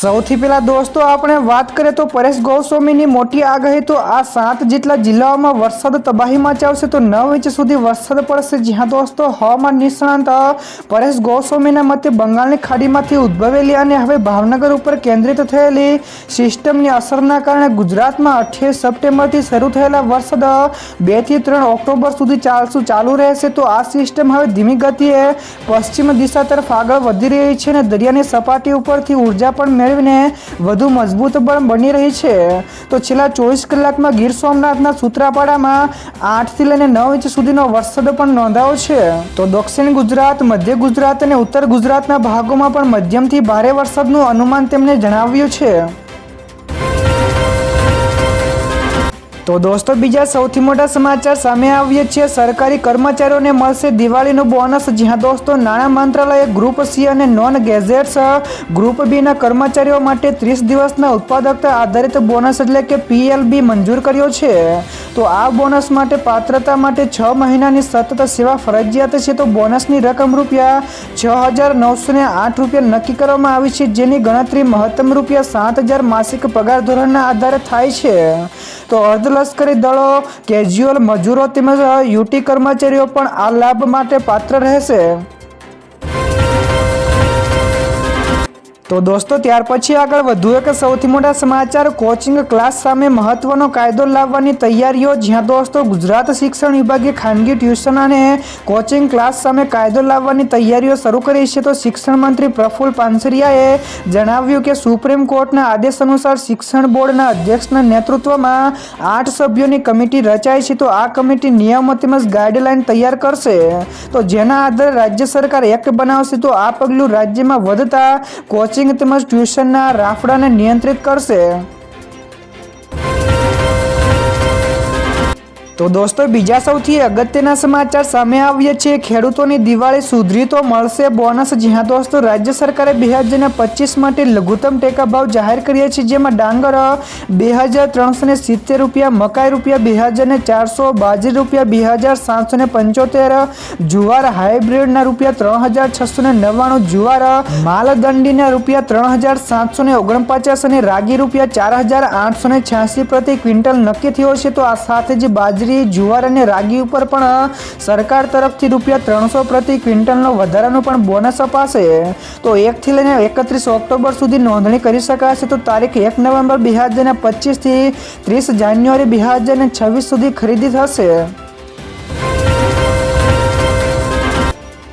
સૌથી પહેલા દોસ્તો, આપણે વાત કરીએ તો પરેશ ગોસ્વામીની મોટી આગાહી તો આ સાત જેટલા જિલ્લાઓમાં વરસાદ તબાહી મચાવશે તો નવ ઇંચ સુધી વરસાદ પડશે. જ્યાં દોસ્તો, હવામાન નિષ્ણાંત પરેશ ગોસ્વામીના મતે બંગાળની ખાડીમાંથી ઉદ્ભવેલી અને હવે ભાવનગર ઉપર કેન્દ્રિત થયેલી સિસ્ટમની અસરના કારણે ગુજરાતમાં અઠ્યાવીસ સપ્ટેમ્બરથી શરૂ થયેલા વરસાદ બેથી ત્રણ ઓક્ટોબર સુધી ચાલશું ચાલુ રહેશે. તો આ સિસ્ટમ હવે ધીમી ગતિએ પશ્ચિમ દિશા તરફ આગળ વધી રહી છે અને દરિયાની સપાટી ઉપરથી ઊર્જા પણ મેળવીને વધુ મજબૂત પણ બની રહી છે. તો છેલ્લા ચોવીસ કલાકમાં ગીર સોમનાથના સૂત્રાપાડામાં આઠથી લઈને નવ ઇંચ સુધીનો વરસાદ પણ નોંધાયો છે. તો દક્ષિણ ગુજરાત, મધ્ય ગુજરાત અને ઉત્તર ગુજરાતના ભાગોમાં પણ મધ્યમથી ભારે વરસાદનું અનુમાન તેમણે જણાવ્યું છે. તો દોસ્તો, બીજા સૌથી મોટા સમાચાર સામે આવીએ છીએ. સરકારી કર્મચારીઓને મળશે દિવાળીનું બોનસ. જ્યાં દોસ્તો, નાણાં મંત્રાલયે ગ્રુપ સી અને નોન ગેઝેટ્સ ગ્રુપ બીના કર્મચારીઓ માટે ત્રીસ દિવસના ઉત્પાદકતા આધારિત બોનસ એટલે કે પીએલબી મંજૂર કર્યો છે. તો આ બોનસ માટે પાત્રતા માટે છ મહિનાની સતત સેવા ફરજિયાત છે. તો બોનસની રકમ રૂપિયા છ હજાર નવસો ને આઠ રૂપિયા નક્કી કરવામાં આવી છે. જેની ગણતરી મહત્તમ રૂપિયા સાત હજાર માસિક પગાર ધોરણના આધારે થાય છે. તો અર્ધલશ્કરી દળો કેજ્યુઅલ મજૂરો તેમજ યુટી કર્મચારીઓ પણ આ લાભ માટે પાત્ર રહેશે. તો દોસ્તો, ત્યાર પછી આગળ વધુ એક સૌથી મોટા સમાચાર. કોચિંગ ક્લાસ સામે મહત્વનો કાયદો લાવવાની તૈયારીઓ. જ્યાં દોસ્તો, ગુજરાત શિક્ષણ વિભાગે ખાનગી ટ્યુશન અને કોચિંગ ક્લાસ સામે કાયદો લાવવાની તૈયારીઓ શરૂ કરી છે. તો શિક્ષણ મંત્રી પ્રફુલ પાનસરિયાએ જણાવ્યું કે સુપ્રીમ કોર્ટના આદેશ અનુસાર શિક્ષણ બોર્ડના અધ્યક્ષના નેતૃત્વમાં આઠ સભ્યોની કમિટી રચાઈ છે. તો આ કમિટી નિયમો તેમજ ગાઈડલાઈન તૈયાર કરશે. તો જેના આધારે રાજ્ય સરકાર એક્ટ બનાવશે. તો આ પગલું રાજ્યમાં વધતા કોચિંગ તેમજ ટ્યુશનના રાફડાને નિયંત્રિત કરશે. તો દોસ્તો, બીજા સૌથી અગત્યના સમાચાર સામે આવીએ છીએ ખેડૂતોની દિવાળી સુધરી તો મળશે બોનસ, જ્યાં દોસ્તો, રાજ્ય સરકારે બે હજાર પચીસ માટે લઘુત્તમ ટેકા ભાવ જાહેર કર્યા છે, જેમાં ડાંગર બે હજાર ત્રણસો ને સિત્તેર રૂપિયા, મકાઈ રૂપિયા બે હજાર ને ચારસો, બાજરી રૂપિયા બે હજાર સાતસો ને પંચોતેર, જુવાર હાઇબ્રિડના રૂપિયા ત્રણ હજાર છસો ને નવ્વાણું, જુવાર માલદંડીના રૂપિયા ત્રણ હજાર સાતસો ને ઓગણપચાસ અને રાગી રૂપિયા ચાર હજાર આઠસો ને છ્યાસી પ્રતિ ક્વિન્ટલ નક્કી થયો છે. તો આ સાથે જ બાજરી જુવાર અને રાગી ઉપર પણ સરકાર તરફથી રૂપિયા ત્રણસો પ્રતિ ક્વિન્ટલનો વધારાનું પણ બોનસ અપાશે. તો એકથી લઈને એકત્રીસ ઓક્ટોબર સુધી નોંધણી કરી શકાશે. તો તારીખ એક નવેમ્બર બે હજાર પચીસથી ત્રીસ જાન્યુઆરી બે હજાર છવ્વીસ સુધી ખરીદી થશે.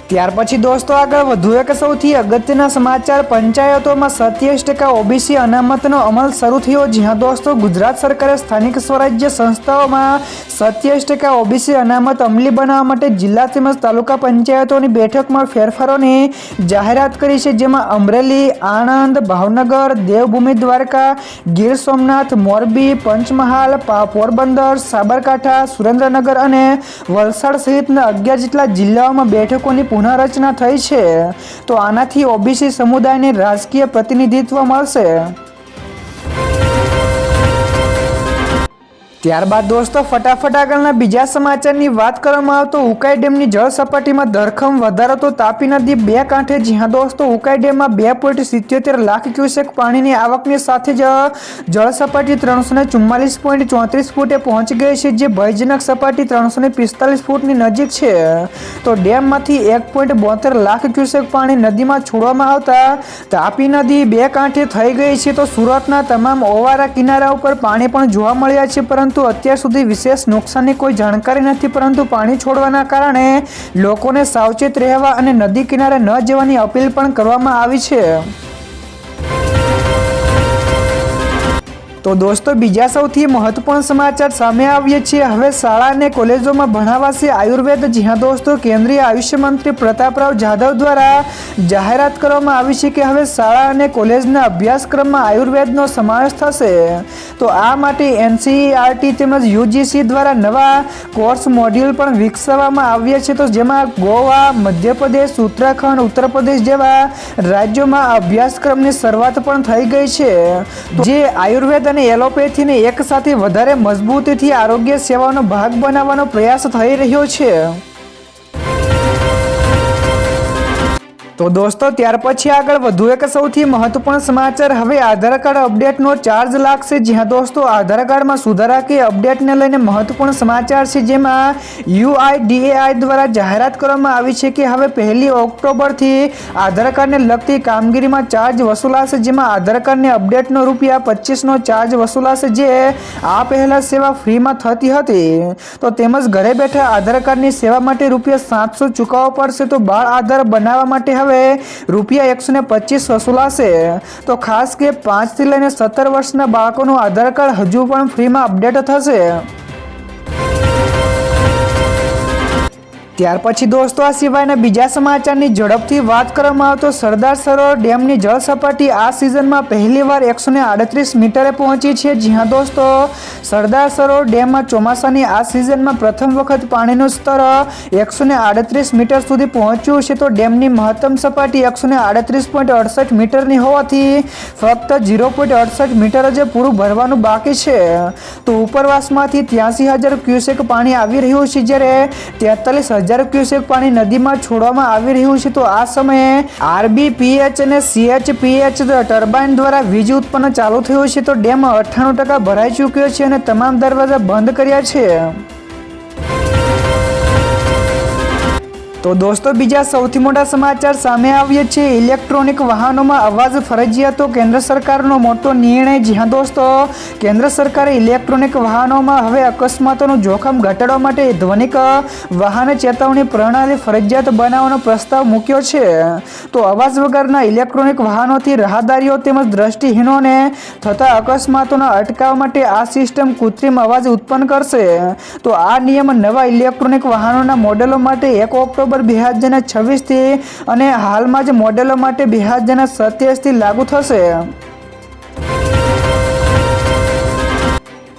ત્યાર પછી દોસ્તો આગળ વધુ એક સૌથી અગત્યના સમાચાર. પંચાયતોમાં સત્યાવીસ ટકા ઓબીસી અનામતનો અમલ શરૂ થયો. જ્યાં દોસ્તો ગુજરાત સરકારે સ્થાનિક સ્વરાજ્ય સંસ્થાઓમાં સત્યાવીસ ટકા ઓબીસી અનામત અમલી બનાવવા માટે જિલ્લા તેમજ તાલુકા પંચાયતોની બેઠકમાં ફેરફારોની જાહેરાત કરી છે, જેમાં અમરેલી, આણંદ, ભાવનગર, દેવભૂમિ, દ્વારકા, ગીર સોમનાથ, મોરબી, પંચમહાલ પોરબંદર, સાબરકાંઠા, સુરેન્દ્રનગર અને વલસાડ સહિતના અગિયાર જેટલા જિલ્લાઓમાં બેઠકોની પુનઃરચના થઈ છે. તો આનાથી ઓબીસી સમુદાયને રાજકીય પ્રતિનિધિત્વ મળશે. ત્યારબાદ દોસ્તો, ફટાફટ આગળના બીજા સમાચારની વાત કરવામાં આવતો ઉકાઈ ડેમની જળ સપાટીમાં ધરખમ વધારો તો તાપી નદી બે કાંઠે જ્યાં દોસ્તો, ઉકાઈ ડેમમાં બે પોઈન્ટ સિત્યોતેર લાખ ક્યુસેક પાણીની આવકની સાથે જ જળ સપાટી ત્રણસો ને ચુમ્માલીસ પોઈન્ટ ચોત્રીસ ફૂટે પહોંચી ગઈ છે, જે ભયજનક સપાટી ત્રણસો ને પિસ્તાલીસ ફૂટની નજીક છે. તો ડેમમાંથી એક પોઈન્ટ બોતેર લાખ ક્યુસેક પાણી નદીમાં છોડવામાં આવતા તાપી નદી બે કાંઠે થઈ ગઈ છે, તો સુરતના તમામ ઓવારા કિનારા ઉપર પાણી પણ જોવા મળ્યા છે, પરંતુ અત્યાર સુધી વિશેષ નુકસાનની કોઈ જાણકારી નથી, પરંતુ પાણી છોડવાના કારણે લોકોને સાવચેત રહેવા અને નદી કિનારે ન જવાની અપીલ પણ કરવામાં આવી છે. તો દોસ્તો, બીજા સૌથી મહત્વપૂર્ણ સમાચાર સામે આવીએ છીએ. હવે શાળા અને કોલેજોમાં ભણાવાશે આયુર્વેદ, જ્યાં દોસ્તો કેન્દ્રીય આયુષ્ય મંત્રી પ્રતાપરાવ જાધવ દ્વારા જાહેરાત કરવામાં આવી છે કે હવે શાળા અને કોલેજના અભ્યાસક્રમમાં આયુર્વેદનો સમાવેશ થશે. તો આ માટે એનસીઈઆરટી તેમજ યુજીસી દ્વારા નવા કોર્સ મોડ્યુલ પણ વિકસાવવામાં આવ્યા છે. તો જેમાં ગોવા, મધ્યપ્રદેશ, ઉત્તરાખંડ ઉત્તર પ્રદેશ જેવા રાજ્યોમાં અભ્યાસક્રમની શરૂઆત પણ થઈ ગઈ છે. જે આયુર્વેદ અને એલોપેથીને એક સાથે વધારે મજબૂતીથી આરોગ્ય સેવાનો ભાગ બનાવવાનો પ્રયાસ થઈ રહ્યો છે. તો દોસ્તો, ત્યાર પછી આગળ વધુ એક સૌથી મહત્વપૂર્ણ સમાચાર. હવે આધાર કાર્ડ અપડેટનો ચાર્જ લાગશે. જ્યાં દોસ્તો, આધાર કાર્ડમાં સુધારા કે અપડેટને લઈને મહત્વપૂર્ણ સમાચાર છે, જેમાં યુઆઈડીએઆઈ દ્વારા જાહેરાત કરવામાં આવી છે કે હવે પહેલી ઓક્ટોબરથી આધાર કાર્ડને લગતી કામગીરીમાં ચાર્જ વસૂલાશે, જેમાં આધાર કાર્ડને અપડેટનો રૂપિયા પચીસનો ચાર્જ વસૂલાશે, જે આ પહેલાં સેવા ફ્રીમાં થતી હતી. તો તેમજ ઘરે બેઠા આધાર કાર્ડની સેવા માટે રૂપિયા સાતસો ચૂકવવા પડશે. તો બાળ આધાર બનાવવા માટે હવે રૂપિયા એકસો ને પચીસ વસૂલાશે. તો ખાસ કે પાંચથી લઈને સત્તર વર્ષના બાળકોનું આધાર કાર્ડ હજુ પણ ફ્રીમાં અપડેટ થશે. ત્યાર પછી દોસ્તો, આ સિવાયના બીજા સમાચારની ઝડપથી વાત કરવામાં આવે તો સરદાર સરોવર ડેમની જળ સપાટી આ સિઝનમાં પહેલીવાર એકસો ને આડત્રીસ મીટરે પહોંચી છે. જ્યાં દોસ્તો, સરદાર સરોવર ડેમમાં ચોમાસાની આ સિઝનમાં પ્રથમ વખત પાણીનું સ્તર એકસો ને આડત્રીસ મીટર સુધી પહોંચ્યું છે તો ડેમની મહત્તમ સપાટી એકસો ને આડત્રીસ પોઈન્ટ અડસઠ મીટરની હોવાથી ફક્ત ઝીરો પોઈન્ટ અડસઠ મીટર જ પૂરું ભરવાનું બાકી છે. તો ઉપરવાસમાંથી ત્યાંસી હજાર ક્યુસેક પાણી આવી રહ્યું છે જ્યારે તેતાલીસ હજાર ક્યુસેક પાણી નદીમાં છોડવામાં આવી રહ્યું છે, તો આ સમયે આરબીપીએચ અને સીએચપીએચ ટર્બાઇન દ્વારા વીજ ઉત્પન્ન ચાલુ થયું છે, તો ડેમ અઠ્ઠાણું ટકા ભરાઈ ચૂક્યો છે અને તમામ દરવાજા બંધ કર્યા છે. તો દોસ્તો, બીજા સૌથી મોટા સમાચાર સામે આવીએ છે. ઇલેક્ટ્રોનિક વાહનોમાં અવાજ ફરજિયાતો કેન્દ્ર સરકારનો મોટો નિર્ણય. જ્યાં દોસ્તો, કેન્દ્ર સરકારે ઇલેક્ટ્રોનિક વાહનોમાં હવે અકસ્માતોનું જોખમ ઘટાડવા માટે ધ્વનિક વાહન ચેતવણી પ્રણાલી ફરજિયાત બનાવવાનો પ્રસ્તાવ મૂક્યો છે. તો અવાજ વગરના ઇલેક્ટ્રોનિક વાહનોથી રાહદારીઓ તેમજ દ્રષ્ટિહીનોને થતા અકસ્માતોના અટકાવવા માટે આ સિસ્ટમ કૃત્રિમ અવાજ ઉત્પન્ન કરશે. તો આ નિયમ નવા ઇલેક્ટ્રોનિક વાહનોના મોડેલો માટે એક ઓક્ટોબર બે હજારના છવ્વીસથી અને હાલમાં જ મોડેલો માટે બે હજારના સત્યાવીસથી લાગુ થશે.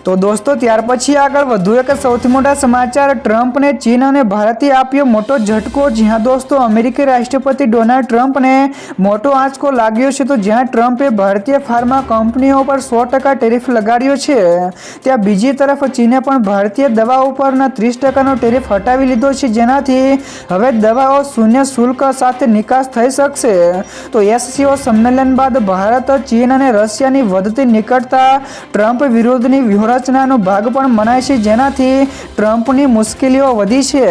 તો દોસ્તો, ત્યાર પછી આગળ વધુ એક સૌથી મોટા સમાચાર. ટ્રમ્પને ચીન અને ભારતે આપ્યો મોટો ઝટકો. જ્યાં દોસ્તો, અમેરિકી રાષ્ટ્રપતિ ડોનાલ્ડ ટ્રમ્પને મોટો આંચકો લાગ્યો છે. તો જ્યાં ટ્રમ્પે ભારતીય ફાર્મા કંપનીઓ પર સો ટકા ટેરિફ લગાડ્યો છે, ત્યાં બીજી તરફ ચીને પણ ભારતીય દવાઓ ઉપરના ત્રીસ ટકાનો ટેરિફ હટાવી લીધો છે. જેનાથી હવે દવાઓ શૂન્ય શુલ્ક સાથે નિકાસ થઈ શકશે. તો એસસીઓ સંમેલન બાદ ભારત, ચીન અને રશિયાની વધતી નિકટતા ટ્રમ્પ વિરોધની વ્યૂહરચના રચનાનો ભાગ પણ મનાય છે જેનાથી ટ્રમ્પની મુશ્કેલીઓ વધી છે.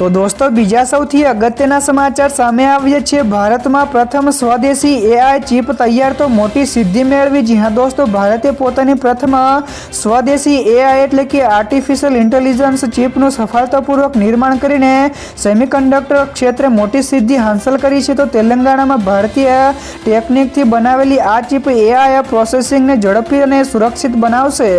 તો દોસ્તો, બીજા સૌથી અગત્યના સમાચાર સામે આવ્યા છે. ભારતમાં પ્રથમ સ્વદેશી એઆઈ ચિપ તૈયાર તો મોટી સિદ્ધિ મેળવી જ્યાં દોસ્તો, ભારતે પોતાની પ્રથમ સ્વદેશી એઆઈ એટલે કે આર્ટિફિશિયલ ઇન્ટેલિજન્સ ચિપનું સફળતાપૂર્વક નિર્માણ કરીને સેમિકન્ડક્ટર ક્ષેત્રે મોટી સિદ્ધિ હાંસલ કરી છે. તો તેલંગાણામાં ભારતીય ટેકનિકથી બનાવેલી આ ચિપ એઆઈ પ્રોસેસિંગને ઝડપી અને સુરક્ષિત બનાવશે.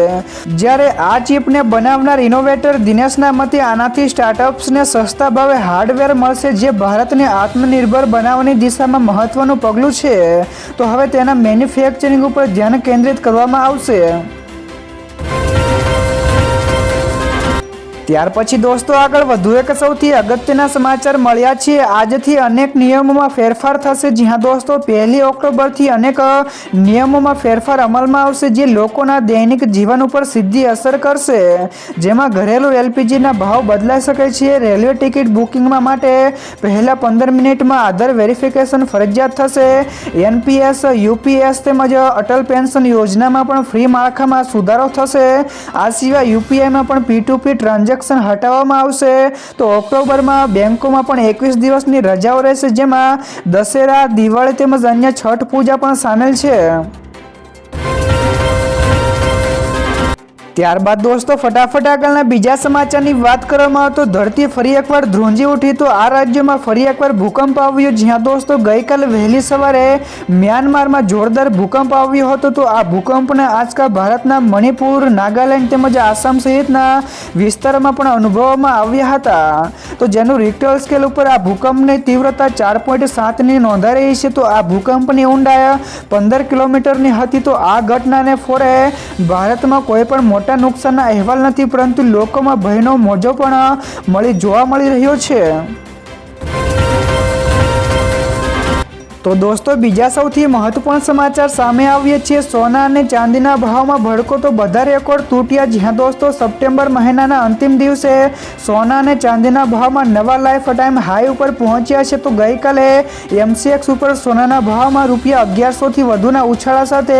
જ્યારે આ ચિપને બનાવનાર ઇનોવેટર દિનેશના મતે આનાથી સ્ટાર્ટઅપ્સને સસ્તા ભાવે હાર્ડવેર મળશે જે ભારતને આત્મનિર્ભર બનાવવાની દિશામાં મહત્વનું પગલું છે. તો હવે તેના મેન્યુફેક્ચરિંગ ઉપર ધ્યાન કેન્દ્રિત કરવામાં આવશે. ત્યાર પછી દોસ્તો આગળ વધુ એક સૌથી અગત્યના સમાચાર મળ્યા છે. આજથી અનેક નિયમોમાં ફેરફાર થશે. જ્યાં દોસ્તો પહેલી ઓક્ટોબરથી અનેક નિયમોમાં ફેરફાર અમલમાં આવશે જે લોકોના દૈનિક જીવન ઉપર સીધી અસર કરશે. જેમાં ઘરેલું એલપીજીના ભાવ બદલાઈ શકે છે. રેલવે ટિકિટ બુકિંગમાં માટે પહેલાં પંદર મિનિટમાં આધાર વેરિફિકેશન ફરજિયાત થશે. એનપીએસ, યુપીએસ તેમજ અટલ પેન્શન યોજનામાં પણ ફ્રી માળખામાં સુધારો થશે. આ સિવાય યુપીઆઈમાં પણ પી ટુ પી ટ્રાન્ઝેક્શન હટાવવામાં આવશે. તો ઓક્ટોબરમાં બેંકોમાં પણ એકવીસ દિવસની રજાઓ રહેશે, જેમાં દશેરા, દિવાળી તેમજ અન્ય છઠ પૂજા પણ સામેલ છે. ત્યારબાદ દોસ્તો, ફટાફટ આગળના બીજા સમાચારની વાત કરવામાં આવે તો ધરતી ફરી એકવાર ધ્રુંજી ઉઠી તો આ રાજ્યમાં ફરી એકવાર ભૂકંપ આવ્યો. જ્યાં દોસ્તો ગઈકાલે વહેલી સવારે મ્યાનમારમાં જોરદાર ભૂકંપ આવ્યો હતો તો આ ભૂકંપને આજકાલ ભારતના મણિપુર, નાગાલેન્ડ તેમજ આસામ સહિતના વિસ્તારોમાં પણ અનુભવવામાં આવ્યા હતા. તો જેનું રિક્ટર સ્કેલ ઉપર આ ભૂકંપની તીવ્રતા ચાર પોઈન્ટ સાતની નોંધાઈ રહી છે તો આ ભૂકંપની ઊંડાઈ પંદર કિલોમીટરની હતી તો આ ઘટનાને ફોરે ભારતમાં કોઈ પણ મોટા નુકસાનના અહેવાલ નથી પરંતુ લોકોમાં ભયનો મોજો પણ મળી જોવા મળી રહ્યો છે. તો દોસ્તો, બીજા સૌથી મહત્વપૂર્ણ સમાચાર સામે આવીએ છીએ સોના અને ચાંદીના ભાવમાં ભડકો તો બધા રેકોર્ડ તૂટ્યા જ્યાં દોસ્તો, સપ્ટેમ્બર મહિનાના અંતિમ દિવસે સોના અને ચાંદીના ભાવમાં નવા લાઈફ ટાઈમ હાઈ ઉપર પહોંચ્યા છે. તો ગઈકાલે એમસીએક્સ ઉપર સોનાના ભાવમાં રૂપિયા અગિયારસોથી વધુના ઉછાળા સાથે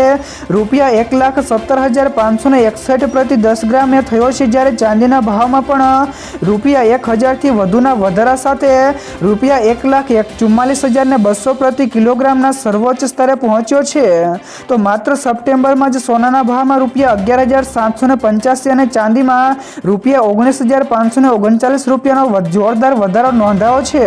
રૂપિયા એક લાખ સત્તર હજાર પાંચસોને એકસઠ પ્રતિ દસ ગ્રામે થયો છે. જ્યારે ચાંદીના ભાવમાં પણ રૂપિયા એક હજારથી વધુના વધારા સાથે રૂપિયા એક લાખ એક ચુમ્માલીસ હજારને બસો પ્રતિ કિલોગ્રામના સર્વોચ્ચ સ્તરે પહોંચ્યો છે, તો માત્ર સપ્ટેમ્બરમાં જ સોનાના ભાવમાં રૂપિયા અગિયાર હજાર સાતસો ને પંચ્યાસી અને ચાંદીમાં રૂપિયા ઓગણીસ હજાર પાંચસો ને ઓગણચાલીસ રૂપિયાનો જોરદાર વધારો નોંધાયો છે.